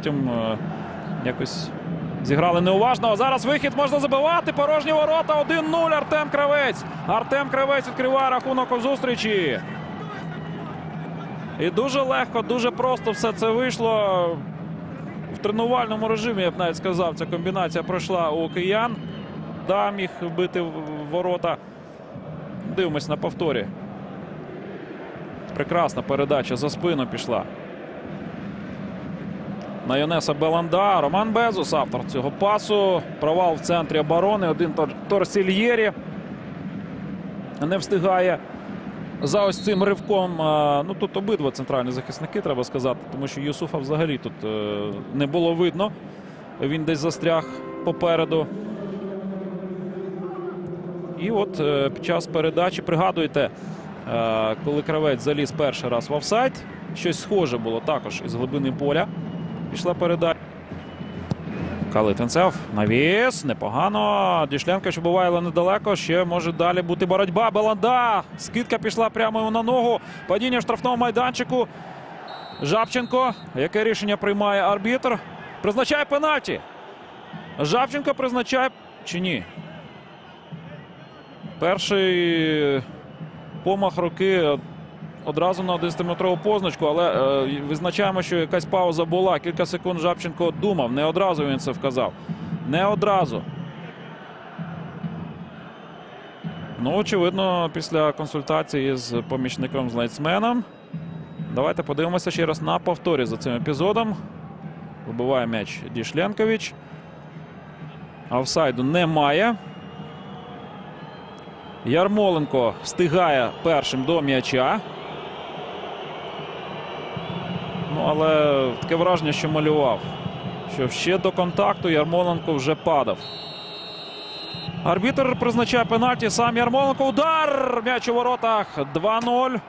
Потім е, якось зіграли неуважно. А зараз вихід можна забивати. Порожні ворота. 1-0. Артем Кравець. Артем Кравець відкриває рахунок у зустрічі. І дуже легко, дуже просто все це вийшло. В тренувальному режимі, я б навіть сказав, ця комбінація пройшла у киян. Да, міг бити в ворота. Дивимось на повторі. Прекрасна передача за спину пішла. На Йонеса Беланда. Роман Безус, автор цього пасу. Провал в центрі оборони. Один Торсільєрі не встигає за ось цим ривком. Ну тут обидва центральні захисники, треба сказати, тому що Юсуфа взагалі тут е, не було видно. Він десь застряг попереду. І от е, під час передачі пригадуєте, е, коли кравець заліз перший раз в офсайд, щось схоже було також із глибини поля. Пішла передача. Калитинцев. Навіс. Непогано. Дішленко, що буває, але недалеко. Ще може далі бути боротьба. Беланда. Скидка пішла прямо на ногу. Падіння в штрафному майданчику. Жабченко. Яке рішення приймає арбітр? Призначає пенальті. Жабченко призначає чи ні? Перший помах руки одразу на 11-метрову позначку, але е, визначаємо, що якась пауза була. Кілька секунд Жабченко думав. Не одразу він це вказав. Не одразу. Ну, очевидно, після консультації з помічником з лайцменом. Давайте подивимося ще раз на повторі за цим епізодом. Вибиває м'яч Дішленкович. Офсайду немає. Ярмоленко встигає першим до м'яча. Ну, але таке враження, що малював. Що ще до контакту Ярмоленко вже падав. Арбітр призначає пенальті. Сам Ярмоленко. Удар! М'яч у воротах. 2-0.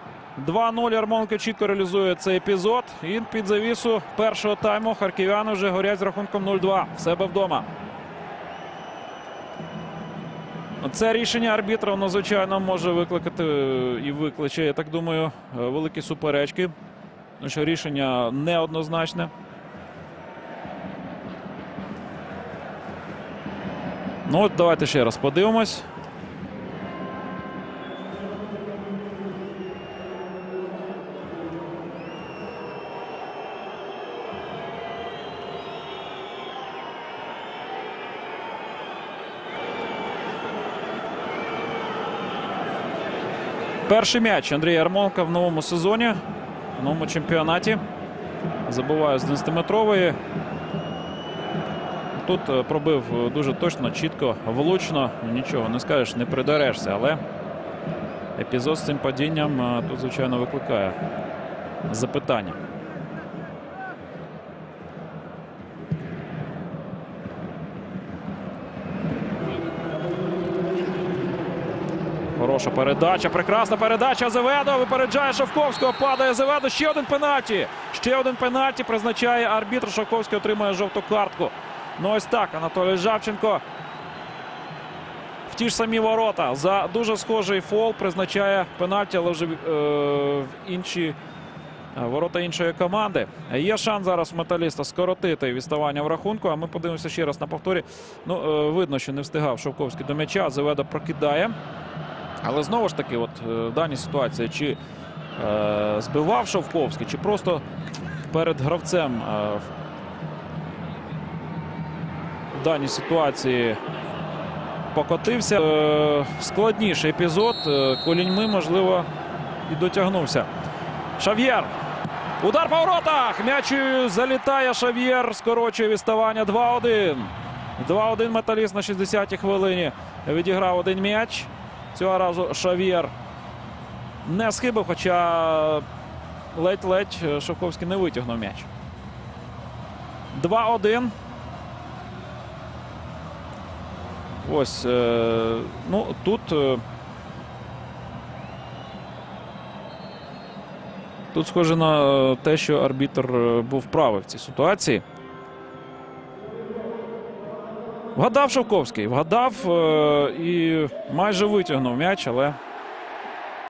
2-0. Ярмоленко чітко реалізує цей епізод. І під завісу першого тайму харків'яни вже горять з рахунком 0-2. В себе вдома. Це рішення арбітра, воно, звичайно, може викликати е, і викличе, я так думаю, е, великі суперечки. Тому що рішення неоднозначне. Ну от давайте ще раз подивимось. Перший м'яч Андрія Ярмоленка в новому сезоні, новому чемпіонаті. Забуває з 11-метрової. Тут е, пробив е, дуже точно, чітко, влучно. Нічого не скажеш, не придерешся. Але епізод з цим падінням е, тут, звичайно, викликає запитання. Хороша передача, прекрасна передача. Зеведо випереджає Шовковського. Падає Зеведо. Ще один пенальті. Ще один пенальті призначає арбітр. Шовковський отримує жовту картку. Ну ось так. Анатолій Жабченко. В ті ж самі ворота. За дуже схожий фол призначає пенальті, але вже е, інші е, ворота іншої команди. Є шанс зараз металіста скоротити відставання в рахунку. А ми подивимося ще раз на повторі. Ну, е, видно, що не встигав Шовковський до м'яча. Зеведо прокидає. Але знову ж таки, от е, в даній ситуації, чи е, збивав Шовковський, чи просто перед гравцем е, в, даній ситуації покотився. Е, складніший епізод. Е, Коліньми, можливо, і дотягнувся. Шав'єр. Удар по воротах. М'яч залітає Шав'єр. Скорочує відставання 2-1. 2-1 металіст на 60-й хвилині. Відіграв один м'яч. Цього разу Шав'єр не схибив, хоча ледь-ледь Шовковський не витягнув м'яч. 2-1. Ось. е, ну, тут. е, Тут схоже на те, що арбітр е, був правий в цій ситуації. Вгадав Шовковський, вгадав е, і майже витягнув м'яч, але